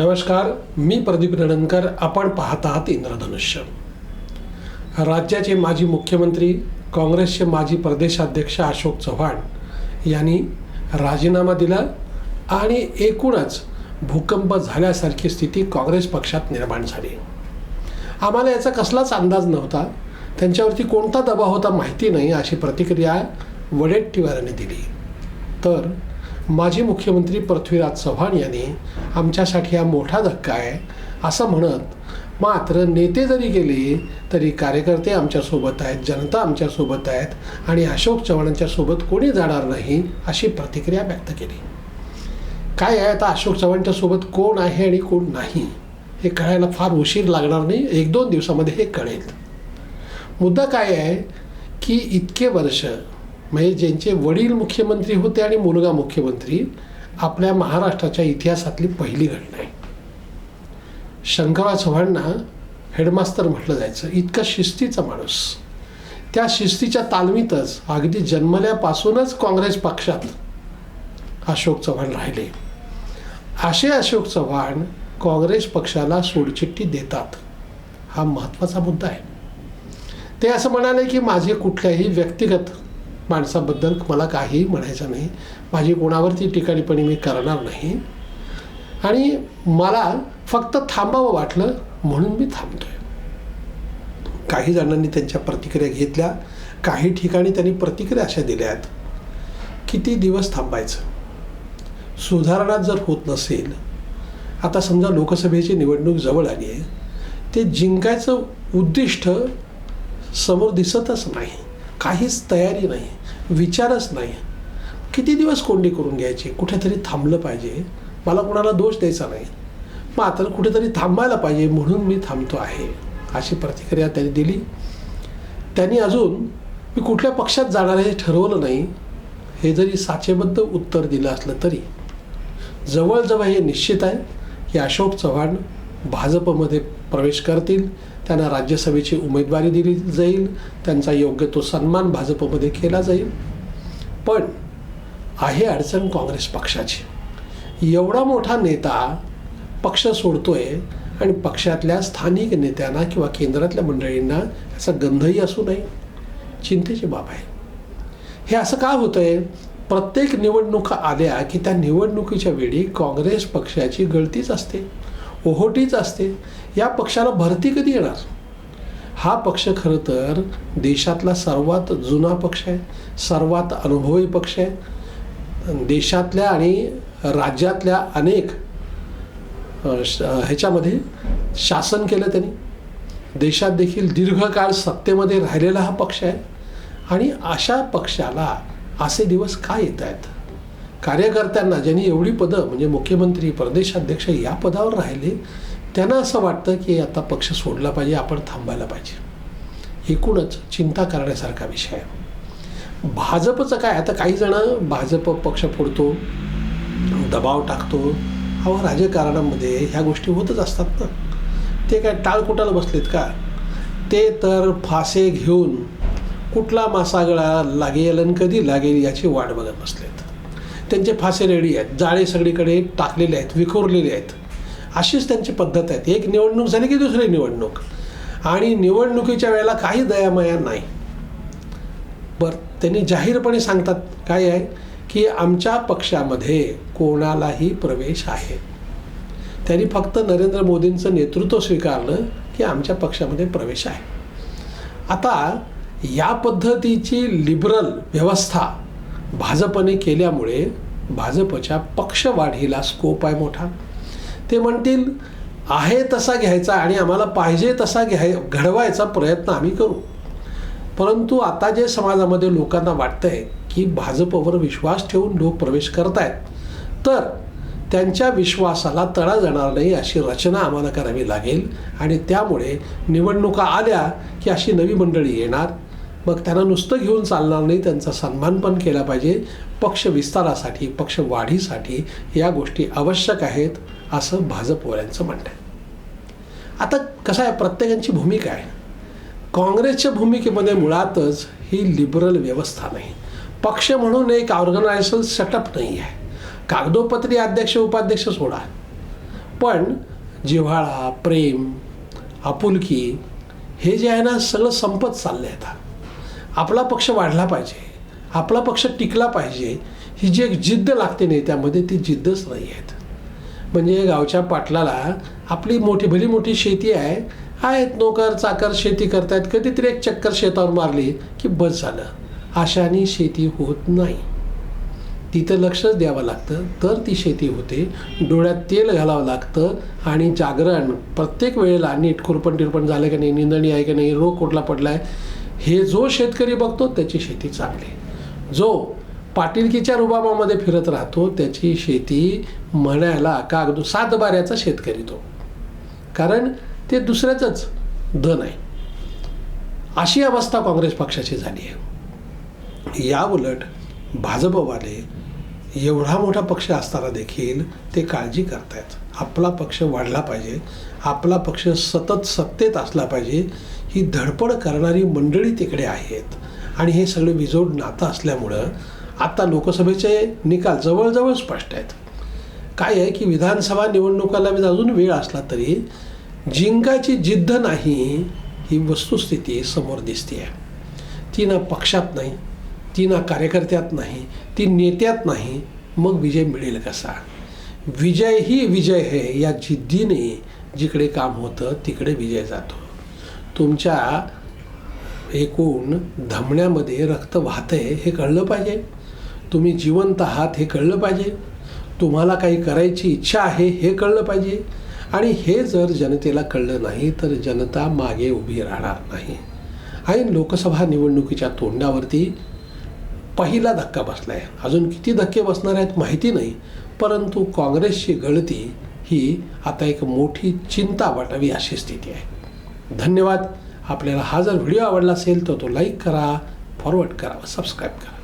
नमस्कार मी प्रदीप रणनकर आपण पाहत आहात इंद्रधनुष्य. राज्याचे माजी मुख्यमंत्री काँग्रेसचे माजी प्रदेशाध्यक्ष अशोक चव्हाण यांनी राजीनामा दिला आणि एकूणच भूकंप झाल्यासारखी स्थिती काँग्रेस पक्षात निर्माण झाली. आम्हाला याचा कसलाच अंदाज नव्हता. त्यांच्यावरती कोणता दबाव होता माहिती नाही अशी प्रतिक्रिया वडेट्टीवारांनी दिली. तर माजी मुख्यमंत्री पृथ्वीराज चव्हाण यांनी आमच्यासाठी हा मोठा धक्का आहे असं म्हणत मात्र नेते जरी गेले तरी कार्यकर्ते आमच्यासोबत आहेत जनता आमच्यासोबत आहेत आणि अशोक चव्हाणांच्या सोबत कोणी जाणार नाही अशी प्रतिक्रिया व्यक्त केली. काय आहे आता अशोक चव्हाणच्या सोबत कोण आहे आणि कोण नाही? हे कळायला फार उशीर लागणार नाही एक दोन दिवसामध्ये हे कळेल. मुद्दा काय आहे की इतके वर्ष म्हणजे ज्यांचे वडील मुख्यमंत्री होते आणि मुलगा मुख्यमंत्री आपल्या महाराष्ट्राच्या इतिहासातली पहिली घटना आहे. शंकरराव चव्हाणना हेडमास्तर म्हटलं जायचं. इतका शिस्तीचा माणूस. त्या शिस्तीच्या तालमीतच अगदी जन्मल्यापासूनच काँग्रेस पक्षात अशोक चव्हाण राहिले. असे अशोक चव्हाण काँग्रेस पक्षाला सोडचिठ्ठी देतात. हा महत्त्वाचा मुद्दा आहे. ते असं म्हणाले की माझे कुठल्याही व्यक्तिगत माणसाबद्दल मला काही म्हणायचं नाही. माझी कोणावरती ठिकाणीपणी मी करणार नाही. आणि मला फक्त थांबावं वाटलं म्हणून मी थांबतोय. काही जणांनी त्यांच्या प्रतिक्रिया घेतल्या. काही ठिकाणी त्यांनी प्रतिक्रिया अशा दिल्या आहेत किती दिवस थांबायचं? सुधारणा जर होत नसेल आता समजा लोकसभेची निवडणूक जवळ आली आहे ते जिंकायचं उद्दिष्ट समोर दिसतच नाही. काहीच तयारी नाही. विचारच नाही. किती दिवस कोंडी करून घ्यायची? कुठेतरी थांबलं पाहिजे. मला कोणाला दोष द्यायचा नाही. मात्र कुठेतरी थांबायला पाहिजे म्हणून मी थांबतो आहे अशी प्रतिक्रिया त्यांनी दिली. त्यांनी अजून मी कुठल्या पक्षात जाणार हे ठरवलं नाही. हे जरी साचेबद्ध उत्तर दिलं असलं तरी. जवळजवळ हे निश्चित आहे की अशोक चव्हाण भाजपमध्ये प्रवेश करतील. त्यांना राज्यसभेची उमेदवारी दिली जाईल त्यांचा योग्य तो सन्मान भाजपमध्ये केला जाईल. पण आहे अडचण काँग्रेस पक्षाची. एवढा मोठा नेता पक्ष सोडतोय आणि पक्षातल्या स्थानिक नेत्यांना किंवा केंद्रातल्या मंडळींना याचा गंधही असू नये चिंतेची बाब आहे. हे असं का होतं आहे प्रत्येक निवडणुका आल्या की त्या निवडणुकीच्या वेळी काँग्रेस पक्षाची गळतीच असते. ओहोटीच असते. या पक्षाला भरती कधी येणार? हा पक्ष खरं तर देशातला सर्वात जुना पक्ष आहे. सर्वात अनुभवी पक्ष आहे. देशातल्या आणि राज्यातल्या अनेक श- ह्याच्यामध्ये शासन केलं त्यांनी. देशात देखील दीर्घकाळ सत्तेमध्ये राहिलेला हा पक्ष आहे. आणि अशा पक्षाला असे दिवस का येत आहेत? कार्यकर्त्यांना ज्यांनी एवढी पदं म्हणजे मुख्यमंत्री प्रदेशाध्यक्ष या पदावर राहिले त्यांना असं वाटतं की आता पक्ष सोडला पाहिजे आपण थांबायला पाहिजे. एकूणच चिंता करण्यासारखा विषय आहे. भाजपचं काय? आता काही जण भाजप पक्ष फोडतो दबाव टाकतो अहो राजकारणामध्ये ह्या गोष्टी होतच असतात ना. ते काय टाळकुटाला बसलेत का? ते तर फासे घेऊन कुठला मासागळा लागेल आणि कधी लागेल याची वाट बघत बसलेत. त्यांचे फासे रेडी आहेत जाळे सगळीकडे टाकलेले आहेत विखुरलेले आहेत. अशीच त्यांची पद्धत आहे एक निवडणूक झाली की दुसरी निवडणूक. आणि निवडणुकीच्या वेळेला काही दयामया नाही. बरं त्यांनी जाहीरपणे सांगतात काय आहे? की आमच्या पक्षामध्ये कोणालाही प्रवेश आहे. त्यांनी फक्त नरेंद्र मोदींचं नेतृत्व स्वीकारलं की आमच्या पक्षामध्ये प्रवेश आहे. आता या पद्धतीची लिबरल व्यवस्था भाजपने केल्यामुळे भाजपच्या पक्षवाढीला स्कोप आहे मोठा. ते म्हणतील आहे तसा घ्यायचा आणि आम्हाला पाहिजे तसा घ्याय घडवायचा प्रयत्न आम्ही करू. परंतु आता जे समाजामध्ये लोकांना वाटतंय की भाजपवर विश्वास ठेवून लोक प्रवेश करतायत तर त्यांच्या विश्वासाला तडा जाणार नाही अशी रचना आम्हाला करावी लागेल आणि त्यामुळे निवडणुका आल्या की अशी नवी मंडळी येणार मग त्यांना नुसतं घेऊन चालणार नाही त्यांचा सन्मान पण केला पाहिजे. पक्ष विस्तारासाठी पक्ष वाढीसाठी या गोष्टी आवश्यक आहेत असं भाजपवाल्यांचं म्हणणं आहे. आता कसं आहे प्रत्येकांची भूमिका आहे. काँग्रेसच्या भूमिकेमध्ये मुळातच ही लिबरल व्यवस्था नाही. पक्ष म्हणून एक ऑर्गनायझेशन सेटअप नाही आहे. कागदोपत्री अध्यक्ष उपाध्यक्ष सोडा. पण जिव्हाळा प्रेम आपुलकी हे जे आहे ना सगळं संपत चाललं आहे आता. आपला पक्ष वाढला पाहिजे आपला पक्ष टिकला पाहिजे ही जी एक जिद्द लागते नेत्यामध्ये ती जिद्दच नाही आहेत. म्हणजे गावच्या पाटलाला आपली मोठी भली मोठी शेती आहे आहेत नोकर चाकर शेती करतायत कधीतरी एक चक्कर शेतावर मारली की बस झालं. अशाने शेती होत नाही. तिथं लक्षच द्यावं लागतं तर ती शेती होते. डोळ्यात तेल घालावं लागतं आणि जागरण. प्रत्येक वेळेला नीट खुरपण टिरपण झालं की नाही निंदणी आहे की नाही रोग कुठला पडला आहे हे जो शेतकरी बघतो त्याची शेती चांगली जो पाटीलकीच्या रुबाबामध्ये फिरत राहतो त्याची शेती म्हणायला का अगदी शेतकरी तो. कारण ते दुसऱ्याचंच धन आहे. अशी अवस्था काँग्रेस पक्षाची झाली आहे. या उलट भाजपवाले एवढा मोठा पक्ष असताना देखील ते काळजी करतायत. आपला पक्ष वाढला पाहिजे. आपला पक्ष सतत सत्तेत असला पाहिजे. ही धडपड करणारी मंडळी तिकडे आहेत. आणि हे सगळे विजोड नातं असल्यामुळं आता लोकसभेचे निकाल जवळजवळ स्पष्ट आहेत. काय आहे की विधानसभा निवडणुकाला अजून वेळ असला तरी जिंकायची जिद्द नाही ही वस्तुस्थिती समोर दिसते आहे ती ना पक्षात नाही ती ना कार्यकर्त्यात नाही ती नेत्यात नाही मग विजय मिळेल कसा? विजय ही विजय है या जिद्दीने जिकडे काम होतं तिकडे विजय जातो. तुमच्या एकूण धमण्यामध्ये रक्त वाहतंय हे कळलं पाहिजे. तुम्ही जिवंत आहात हे कळलं पाहिजे. तुम्हाला काही करायची इच्छा आहे हे कळलं पाहिजे. आणि हे जर जनतेला कळलं नाही तर जनता मागे उभी राहणार नाही. आणि लोकसभा निवडणुकीच्या तोंडावरती पहिला धक्का बसला आहे अजून किती धक्के बसणार आहेत माहिती नाही परंतु काँग्रेसची गळती ही आता एक मोठी चिंता वाटावी अशी स्थिती आहे. धन्यवाद. आपल्याला हा जर व्हिडिओ आवडला असेल तर तो लाईक करा फॉरवर्ड करा सबस्क्राईब करा.